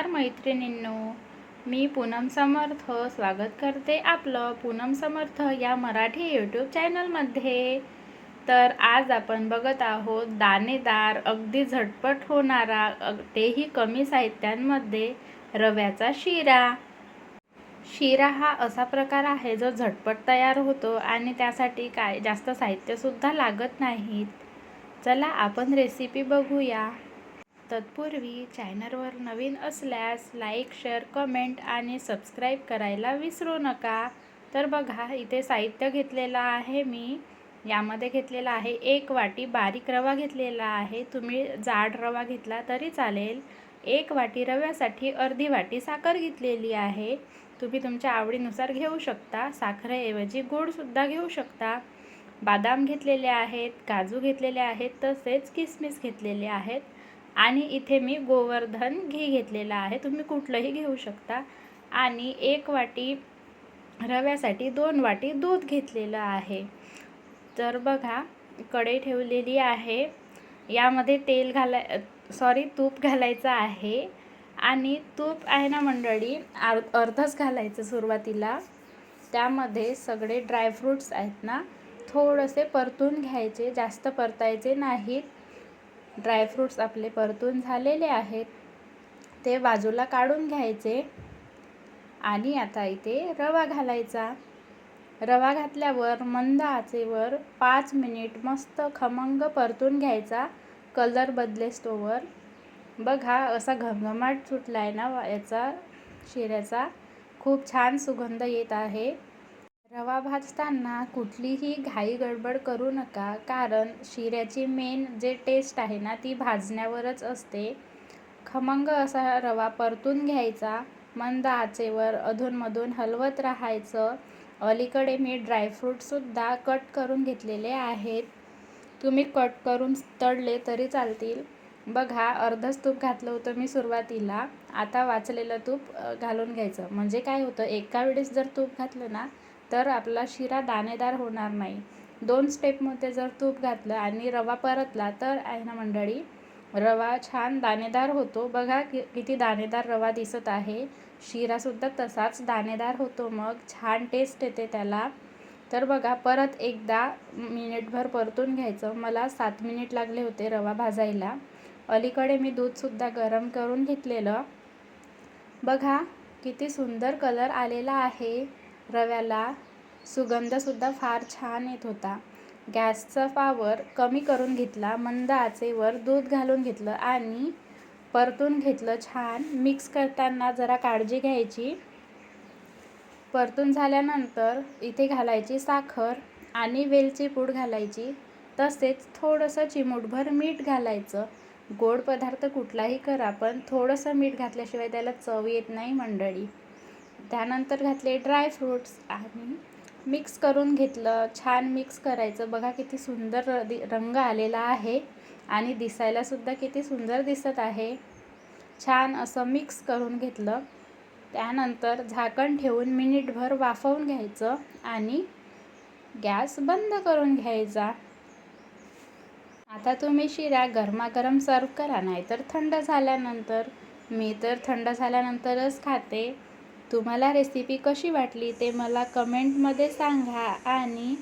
नमस्कार मैत्रिणींनो. मी पूनम समर्थ स्वागत करते आपलं पूनम समर्थ या मराठी यूट्यूब चॅनलमध्ये. तर आज आपण बघत आहोत दाणेदार अगदी झटपट होणारा अग- तेही कमी साहित्यांमध्ये रव्याचा शिरा. शिरा हा असा प्रकार आहे जो झटपट तयार होतो आणि त्यासाठी काय जास्त साहित्यसुद्धा लागत नाहीत. चला आपण रेसिपी बघूया. तत्पूर्वी चॅनलवर नवीन असल्यास लाईक शेअर कमेंट आणि सबस्क्राईब करायला विसरू नका. तर बघा इथे साहित्य घेतलेलं आहे मी. यामध्ये घेतलेला आहे एक वाटी बारीक रवा घेतलेला आहे. तुम्ही जाड रवा घेतला तरी चालेल. एक वाटी रव्यासाठी अर्धी वाटी साखर घेतलेली आहे. तुम्ही तुमच्या आवडीनुसार घेऊ शकता. साखरेऐवजी गोडसुद्धा घेऊ शकता. बदाम घेतलेले आहेत काजू घेतलेले आहेत तसेच किसमिस घेतलेले आहेत. आणि इथे मी गोवर्धन घी घेतलेलं आहे. तुम्ही कुठलंही घेऊ शकता. आणि एक वाटी रव्यासाठी दोन वाटी दूध घेतलेलं आहे. तर बघा कढई ठेवलेली आहे. यामध्ये तेल घालाय सॉरी तूप घालायचं आहे. आणि तूप आहे ना मंडळी आर अर्धच घालायचं सुरुवातीला. त्यामध्ये सगळे ड्रायफ्रूट्स आहेत ना थोडेसे परतून घ्यायचे जास्त परतायचे नाहीत. ड्रायफ्रूट्स आपले परतून झालेले आहेत. ते बाजूला काढून घ्यायचे आणि आता इथे रवा घालायचा. रवा घातल्यावर मंद आचेवर पाच मिनिट मस्त खमंग परतून घ्यायचा. कलर बदलेस तोवर बघा असा घमघमाट सुटला आहे ना याचा शिऱ्याचा. खूप छान सुगंध येत आहे. रवा भाजताना कुठलीही घाई गडबड करू नका कारण शिऱ्याची मेन जे टेस्ट आहे ना ती भाजण्यावरच असते. खमंग असा रवा परतून घ्यायचा मंद आचेवर अधूनमधून हलवत राहायचं. अलीकडे मी ड्रायफ्रूटसुद्धा कट करून घेतलेले आहेत. तुम्ही कट करून तळले तरी चालतील. बघा अर्धच तूप घातलं होतं मी सुरुवातीला. आता वाचलेलं तूप घालून घ्यायचं. म्हणजे काय होतं एका वेळेस जर तूप घातलं ना तर आपला शिरा दाणेदार होणार नाही. दोन स्टेपमध्ये जर तूप घातलं आणि रवा परतला तर आहे ना मंडळी? रवा छान दाणेदार होतो. बघा कि किती दाणेदार रवा दिसत आहे. शिरासुद्धा तसाच दाणेदार होतो. मग छान टेस्ट येते त्याला. तर बघा परत एकदा मिनिटभर परतून घ्यायचं. मला सात मिनिट लागले होते रवा भाजायला. अलीकडे मी दूधसुद्धा गरम करून घेतलेलं. बघा किती सुंदर कलर आलेला आहे. रव्याला सुगंधसुद्धा फार छान येत होता. गॅसचा पावर कमी करून घेतला मंद आचेवर दूध घालून घेतलं आणि परतून घेतलं छान. मिक्स करताना जरा काळजी घ्यायची. परतून झाल्यानंतर इथे घालायची साखर आणि वेलची पूड घालायची. तसेच थोडंसं चिमूटभर मीठ घालायचं. गोड पदार्थ कुठलाही करा पण थोडंसं मीठ घातल्याशिवाय त्याला चव येत नाही मंडळी. त्यानंतर घातले ड्रायफ्रूट्स आणि मिक्स करून घेतलं. छान मिक्स करायचं. बघा किती सुंदर र- दि- रंग आलेला आहे आणि दिसायलासुद्धा किती सुंदर दिसत आहे. छान असं मिक्स करून घेतलं. त्यानंतर झाकण ठेवून मिनिटभर वाफवून घ्यायचं आणि गॅस बंद करून घ्यायचा. आता तुम्ही शिरा गरमागरम सर्व करा नाहीतर थंड झाल्यानंतर. मी तर थंड झाल्यानंतरच खाते. तुम्हाला रेसिपी कशी वाटली ते मला कमेंटमध्ये सांगा आणि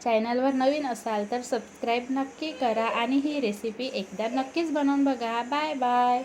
चॅनलवर नवीन असाल तर सबस्क्राईब नक्की करा आणि ही रेसिपी एकदा नक्कीच बनवून बघा. Bye bye